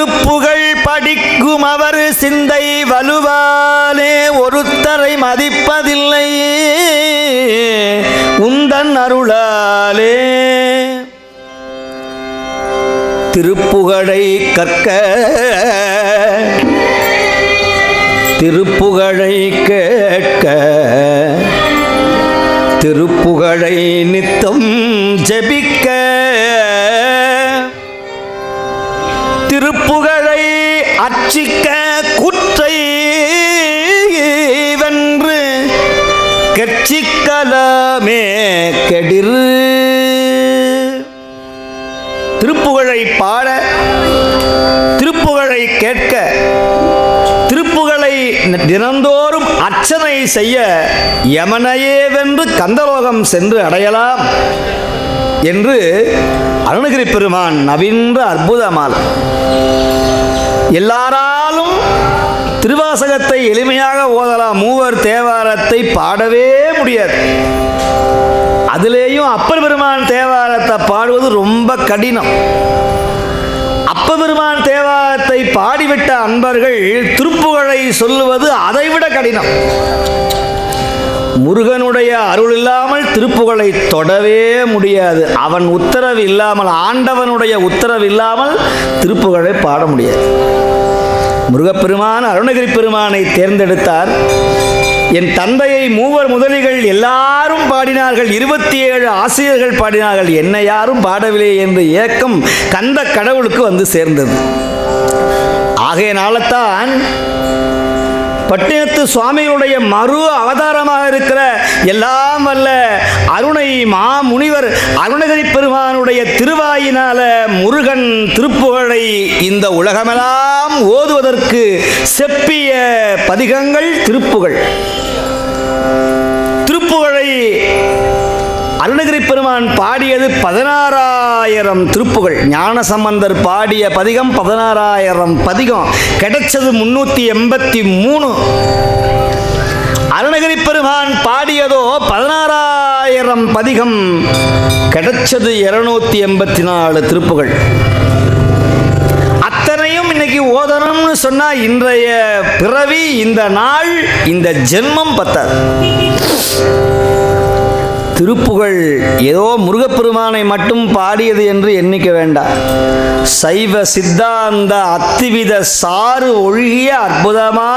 திருப்புகழ் படிக்கும் அவர் சிந்தை வலுவாலே ஒருத்தரை மதிப்பதில்லையே உந்தன் அருளாலே திருப்புகழை கற்க திருப்புகழை கேட்க திருப்புகழை நித்தம் ஜெபிக்க. அர்ச்சிக்க குற்றை வென்று கட்சிக்கலமே கெடிரு. திருப்புகழை பாட திருப்புகழை கேட்க திருப்புகழை தினந்தோறும் அர்ச்சனை செய்ய யமனையே வென்று கந்தலோகம் சென்று அடையலாம் என்று அருணகிரி பெருமான் நவீன்ற அற்புதமால் எல்லாராலும் திருவாசகத்தை எளிமையாக ஓதலாம். மூவர் தேவாரத்தை பாடவே முடியாது. அதுலேயும் அப்பர் பெருமான் தேவாரத்தை பாடுவது ரொம்ப கடினம். அப்ப பெருமான் தேவாரத்தை பாடிவிட்ட அன்பர்கள் திருப்புகழை சொல்லுவது அதைவிட கடினம். முருகனுடைய அருள் இல்லாமல் திருப்புகழை தொடவே முடியாது. அவன் உத்தரவு இல்லாமல் ஆண்டவனுடைய உத்தரவு இல்லாமல் திருப்புகழை பாட முடியாது. முருகப்பெருமான் அருணகிரி பெருமானை தேர்ந்தெடுத்தார். என் தந்தையை மூவர் முதலிகள் எல்லாரும் பாடினார்கள். இருபத்தி ஏழு ஆசிரியர்கள் பாடினார்கள். என்னை யாரும் பாடவில்லை என்ற ஏக்கம் கந்த கடவுளுக்கு வந்து சேர்ந்தது. ஆகையினால்தான் பட்டினத்து சுவாமிகளுடைய மறு அவதாரமாக இருக்கிற எல்லாம் வல்ல அருணை மா முனிவர் அருணகிரி பெருமானுடைய திருவாயினால முருகன் திருப்புகழை இந்த உலகமெல்லாம் ஓதுவதற்கு செப்பிய பதிகங்கள் திருப்புகள். அருணகிரி பெருமான் பாடியது பதினாறாயிரம் திருப்புகள். ஞான சம்பந்தர் பாடிய பதிகம் பதினாறாயிரம் பதிகம். கிடைச்சது முன்னூற்றி எண்பத்தி மூணு. அருணகிரி பெருமான் பாடியதோ பதினாறாயிரம் பதிகம். கிடைச்சது இருநூத்தி எண்பத்தி நாலு திருப்புகள். அத்தனையும் இன்னைக்கு ஓதணும்னு சொன்னா இன்றைய பிறவி இந்த நாள் இந்த ஜென்மம் பத்தாது. திருப்புகழ் ஏதோ முருகப்பெருமானை மட்டும் பாடியது என்று எண்ணிக்க வேண்டாம். சைவ சித்தாந்த அத்திவித சாறு ஒழுகிய அற்புதமான